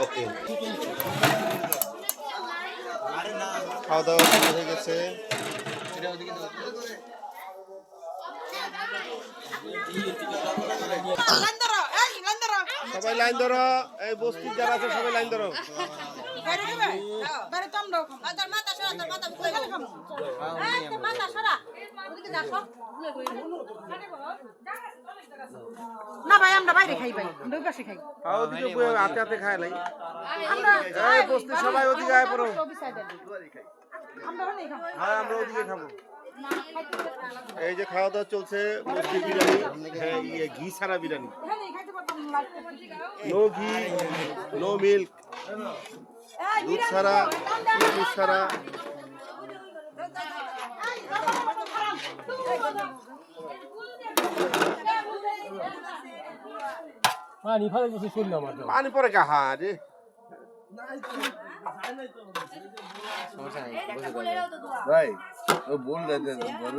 ওকে খাওয়া দাওয়া শুরু হয়ে গেছে সবাই লাইন ধরো এই বস্তির যারা আছে সবাই লাইন ধরো মাথা মাথা বুঝলে গেল এই তোর মাথা সরা ওদিকে যা সব না ভাই আমরা বাইরে খাই ভাই আমরা ওই পাশে খাই। ওদিকে হাতে হাতে খায় লাই। আমরা এই সবাই ওদিকে আয় পড়ো। আমরা ওখানেই খাব। হ্যাঁ আমরা ওদিকে খাব। এই যে খাওয়া দাওয়া চলছে বস্তির বিরিয়ানি হ্যাঁ ইয়ে ঘি ছাড়া biryani. No ghee no milk. দুধ ছাড়া দুধ ছাড়া। পানি ফালে কিছু শুনলাম আমার তো। পানি পরে কাহা রে। ভাই ও বল দে দে বড়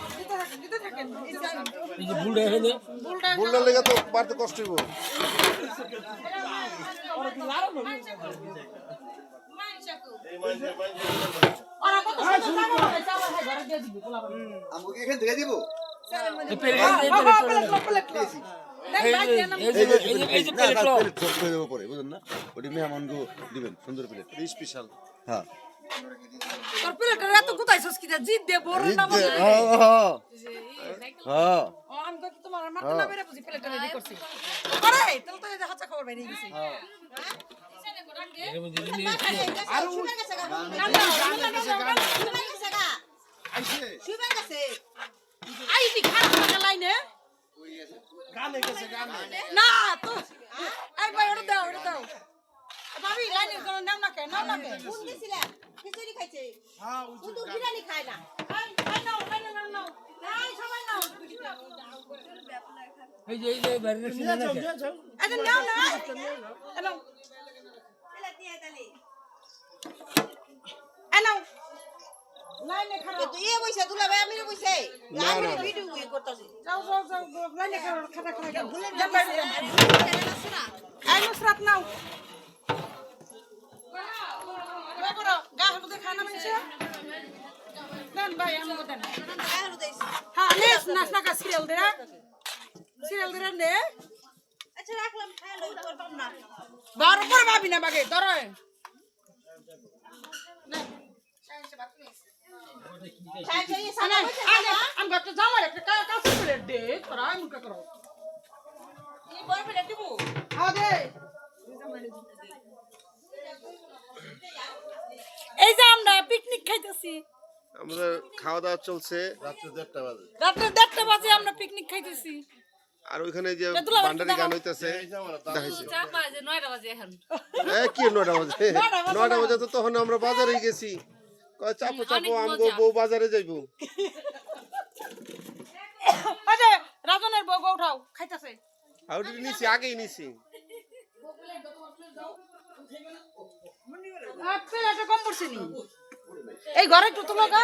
বুড়ে হেলে বললে লেগে তো বাড়তে কষ্ট হইব। দিয়ে আমাকে এখান থেকে দিব। দিবেন সুন্দর প্লেট স্পেশাল হ্যাঁ। তোর প্লেটের এত কোথায় সস্কিটা জিদ দে বড় না তো তোমার মাথা না বেরে বুঝি প্লেটটা রেডি করছি। আরে তাহলে তো এই যে হাতে খবর বেরিয়ে গেছে। আর শুনে গেছে গা শুনে গেছে গা শুনে গেছে আই দি খারাপ লাগা লাইনে না তো এই ভাই ওটা দাও ওটা দাও। ভাবি লাইনে নাম না কে নাম না কে খিচুড়ি খাইছে। হ্যাঁ শুধু বিরিয়ানি খায় না। এই এই নাও এই নাও নাও এই সবাই নাও এই যে এই যে বাইরে ছিল না কে নাও। না নাও। এলা দিয়ে তালি এই লাইনে খারাপ তো ইয়ে বইছে দুলা ভাই আমি বইছে। আমি ভিডিও ইয়ে করতেছি। যাও যাও যাও লাইনে খারাপ খাতা খাতা যাও যাও এই নুসরাত নাও এবার করো, গা হলুদে খানা মানছে দেন ভাই আমাকে দেন। হ্যাঁ নেস নাচ নাকা সিরিয়াল দে সিরিয়াল দে নে আচ্ছা রাখলাম খাই লই করতাম না। বার উপরে ভাবি না বাগে খাই খাই আনে আনে আমি একটা জামার একটা কাছে করে দে তোরা কা করো এই বড় পেলে দিব? হ্যাঁ দে। এই যে আমরা পিকনিক খাইতেছি। আমাদের খাওয়া দাওয়া চলছে। রাত্রে দেড়টা বাজে। রাত্রে দেড়টা বাজে আমরা পিকনিক খাইতেছি। আর ওইখানে যে বান্ডারি গান হইতেছে কি নয়টা বাজে? নয়টা বাজে তো তখন আমরা বাজারে গেছি। চাপো চাপো আমগো বউ বাজারে যাইবো। আরে রাজনের বউ গো উঠাও খাইতেছে। আউটি নিছি আগেই নিছি। আচ্ছা এটা কম নি? এই ঘরে একটু তুলো গা।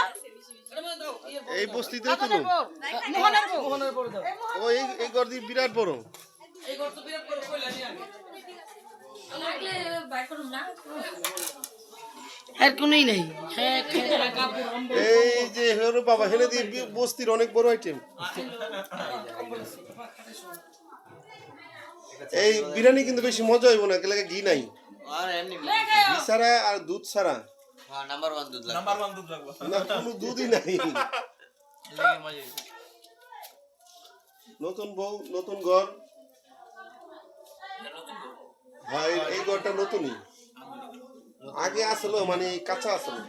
এই বস্তিতে তো মোহনের বউ। মোহনের বউ ও এই এই গর্দি বিরাট বড়। এর কোনই নেই। হ্যাঁ এই যে হেরো বাবা হেনে দিয়ে বস্তির অনেক বড় আইটেম এই বিরিয়ানি কিন্তু বেশি মজা হইব না ঘি নাই। ঘি ছাড়া আর দুধ ছাড়া। নাম্বার ওয়ান দুধ না কোনো দুধই নাই। নতুন বউ নতুন ঘর। হ্যাঁ এই- এই ঘরটা নতুনই। আগে আসলো মানে কাঁচা আসলো।